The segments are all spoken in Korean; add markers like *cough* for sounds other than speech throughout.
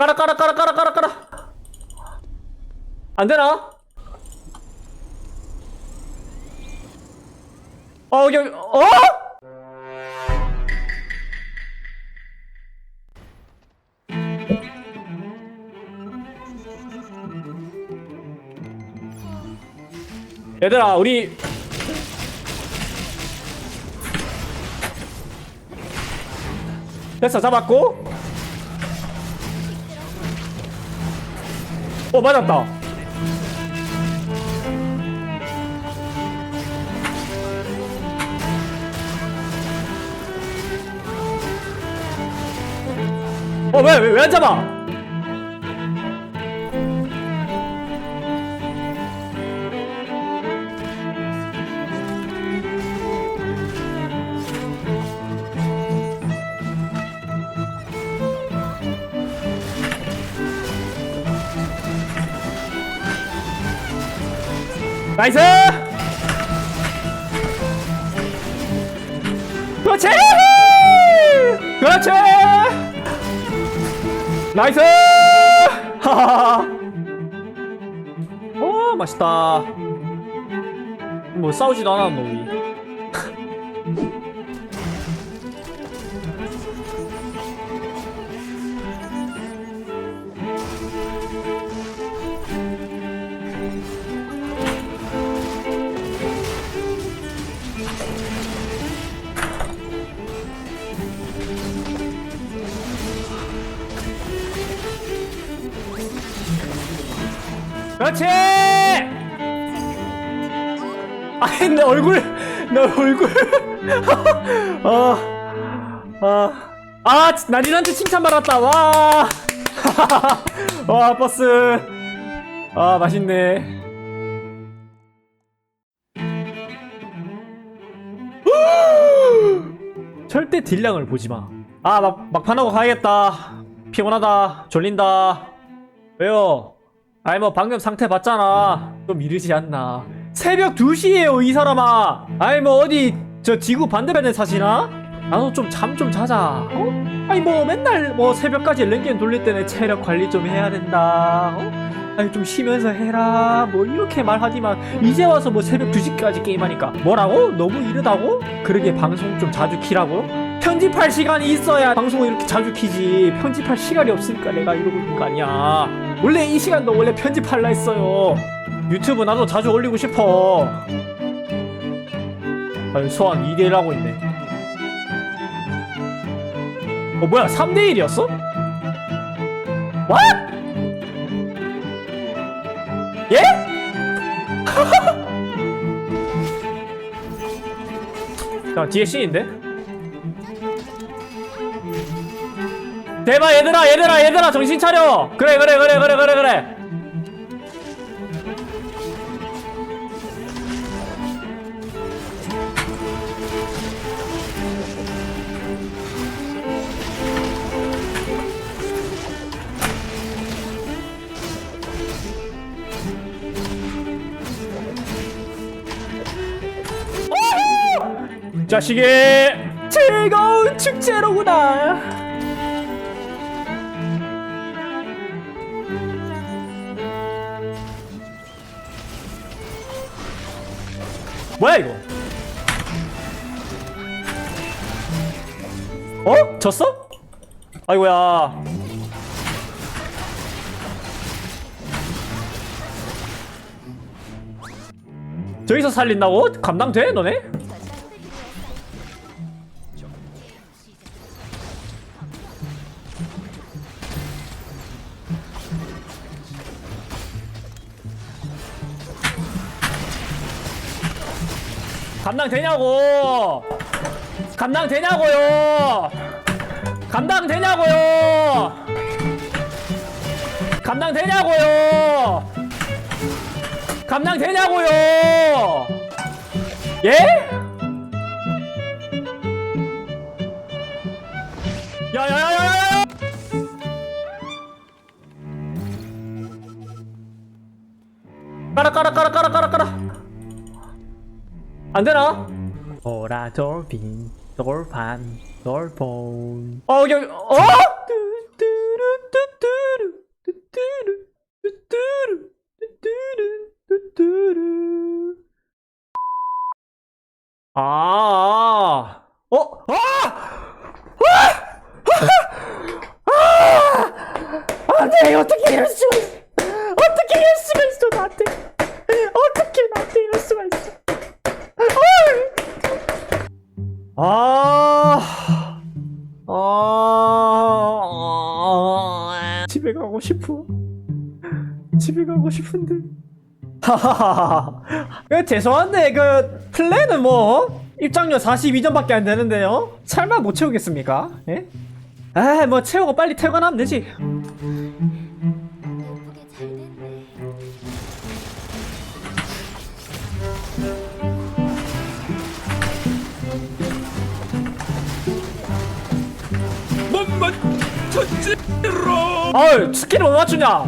깔아 깔아 깔아 깔아 깔아 깔아 안 되나? 어 여기 어? 얘들아 우리 됐어 잡았고 어 맞았다. 어왜왜왜안 잡아 나이스! 그렇지! 그렇지! 나이스! 하하하 *laughs* 오 맛있다. 뭐 싸우지도 않았노 우리 그렇지 아니 내 얼굴 내 얼굴 아아 *laughs* 아, 나린한테 칭찬받았다 와 *laughs* 와, 버스. 아, 맛있네. *gasps* 절대 딜량을 보지 마. 아, 막, 막판하고 가야겠다. 피곤하다. 졸린다. 왜요? 아이, 뭐, 방금 상태 봤잖아. 좀 이르지 않나. 새벽 2시에요, 이 사람아. 아이, 뭐, 어디, 저 지구 반대편에 사시나? 나도 좀 잠 좀 자자. 어? 아니, 뭐, 맨날, 뭐, 새벽까지 랭겐 돌릴 때는 체력 관리 좀 해야 된다. 어? 아니, 좀 쉬면서 해라. 뭐, 이렇게 말하지만, 이제 와서 뭐, 새벽 2시까지 게임하니까. 뭐라고? 너무 이르다고? 그러게 방송 좀 자주 키라고? 편집할 시간이 있어야 방송을 이렇게 자주 키지. 편집할 시간이 없으니까 내가 이러고 있는 거 아니야. 원래 이 시간도 원래 편집할라 했어요. 유튜브 나도 자주 올리고 싶어. 아유, 소환 2대1 하고 있네. 어, 뭐야, 3대1이었어? What? 예? *laughs* 자, 뒤에 신인데? 대박, 얘들아, 얘들아, 얘들아, 정신 차려! 그래, 그래, 그래, 그래, 그래, 그래! 자식이 즐거운 축제로구나. 뭐야 이거? 어? 졌어? 아이고야. 저기서 살린다고? 감당돼 너네? 감당되냐고! 감당되냐고요! 감당되냐고요! 감당되냐고요! 감당되냐고요! 예? 야야야야야! 깔아 깔아 깔아 깔아 깔아 깔아 안 되나? 오라 돌핀 돌판 돌폰 어 여기 어? 아, 어, 아, 아, 아, 아, 아, 안 돼, 어떻게 이럴 수가 가고 싶어. 집에 가고 싶은데. 하하하하. 그 죄송한데 그 플랜은 뭐 입장료 42점밖에 안 되는데요. 설마 못 채우겠습니까? 예? 아, 뭐 채우고 빨리 퇴근하면 되지. 예쁘게 잘 맞췄지롱 아유, 스킬을 못 맞추냐?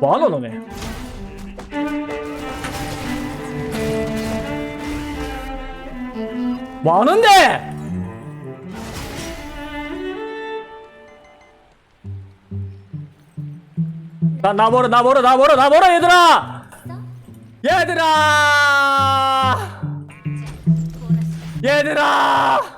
뭐하노 너네? 뭐하는데? 나 나버려 나버려 나버려 나버려 얘들아! 얘들아! 얘들아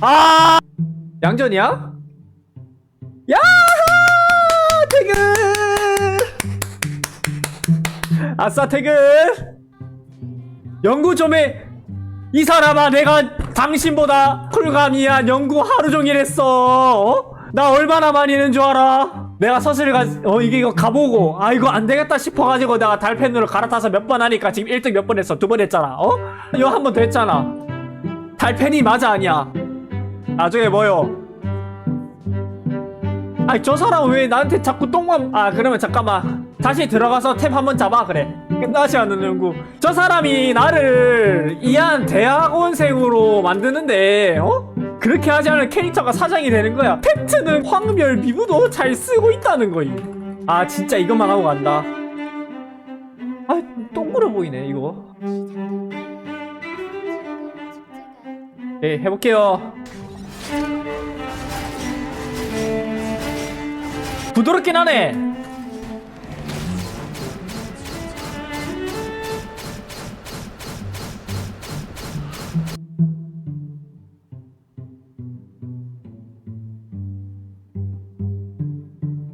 아 양전이야? 야하 퇴근 아싸 퇴근 연구 좀 해 이 사람아 내가 당신보다 쿨감이한 연구 하루 종일 했어 어? 나 얼마나 많이 했는 줄 알아 내가 서슬 가, 어, 이게 이거 가보고, 아, 이거 안 되겠다 싶어가지고 내가 달펜으로 갈아타서 몇 번 하니까 지금 1등 몇 번 했어? 두 번 했잖아, 어? 이거 한 번 더 했잖아. 달펜이 맞아, 아니야? 나중에 뭐요? 아니 저 사람 왜 나한테 자꾸 똥만 아 그러면 잠깐만. 다시 들어가서 탭 한번 잡아. 그래. 끝나지 않는 연구. 저 사람이 나를 이한 대학원생으로 만드는데 어? 그렇게 하지 않은 캐릭터가 사장이 되는 거야. 팩트는 황멸 미부도 잘 쓰고 있다는 거임. 아 진짜 이것만 하고 간다. 아 똥그러 보이네 이거. 네 해볼게요 부드럽긴 하네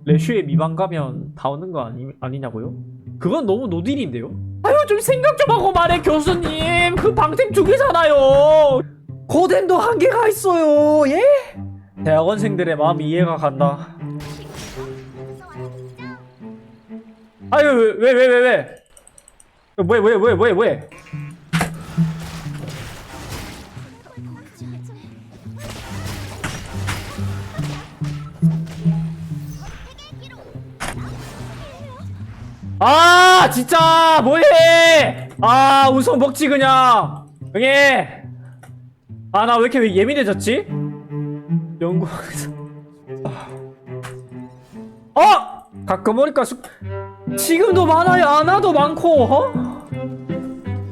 레슈에 미방 가면 다 오는 거 아니, 아니냐고요? 그건 너무 노딜인데요? 아유 좀 생각 좀 하고 말해 교수님 그 방템 두 개잖아요 고된도 한계가 있어요. 예? 대학원생들의 마음 이해가 간다. 아유 왜 왜 왜 왜? 뭐해 뭐해 뭐해 아 진짜 뭐해? 아 우선 먹지 그냥. 응. 아 나 왜 이렇게 예민해졌지? 연구하면서. 어! 가끔 오니까 수... 지금도 많아요. 안와도 많고 어?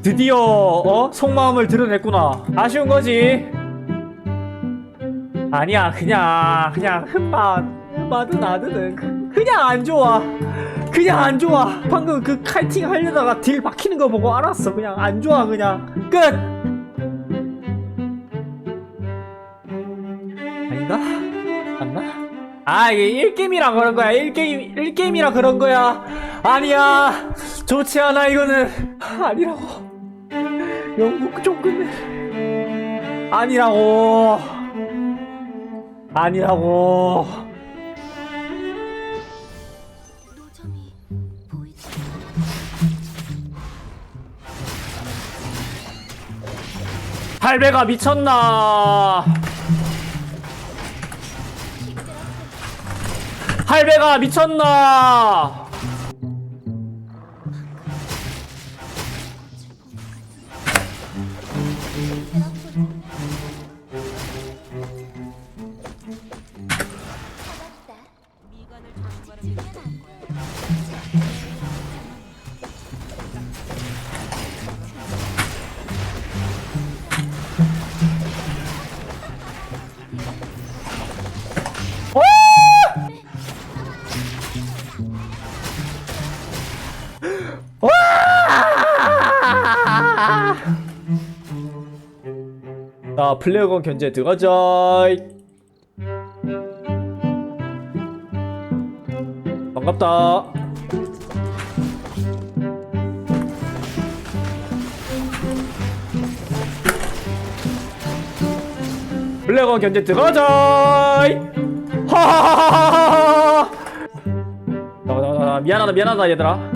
드디어 어? 속마음을 드러냈구나. 아쉬운 거지. 아니야 그냥 그냥 흠맛 아드는 그- 그냥 안 좋아. 그냥 안 좋아. 방금 그 카이팅 하려다가 딜 박히는 거 보고 알았어. 그냥 안 좋아. 그냥. 끝. 아 이게 1게임이라 그런 거야. 1게임 1게임이라 그런 거야. 아니야. 좋지 않아 이거는. 아니라고. 영국 좀 끝내. 아니라고. 아니라고. 노점이 보이지 할배가 미쳤나? 할배가 미쳤나? 자 플레어건 견제 들어가자. 반갑다. 플레어건 견제 들어가자. 하하하하하하 미안하다 미안하다 얘들아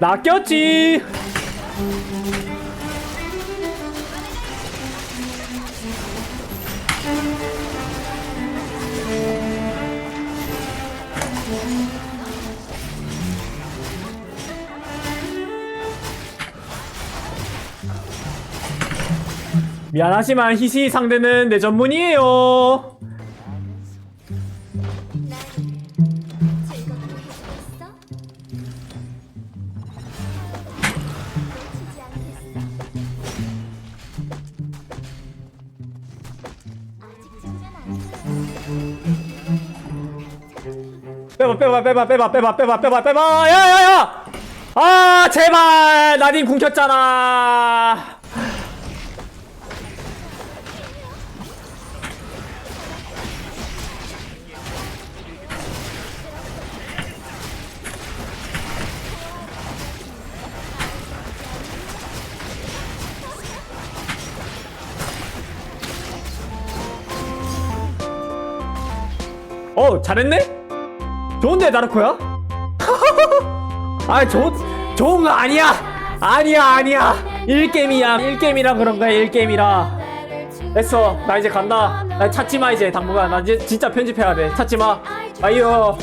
낚였지. 미안하지만 희시 상대는 내 전문이에요 빼봐 돼. 빼봐 빼봐 빼봐 빼봐 빼봐 빼봐 빼봐. 야야야! 아 제발! 나딘 궁켰잖아. 어 잘했네 좋은데 나르코야? *laughs* 아 좋, 좋은 거 아니야. 아니야 아니야. 1게임이야. 1게임이라 그런 거야 1게임이라. 됐어. 나 이제 간다. 나 찾지마 이제. 당분간. 나 이제 진짜 편집해야 돼. 찾지마. 아이요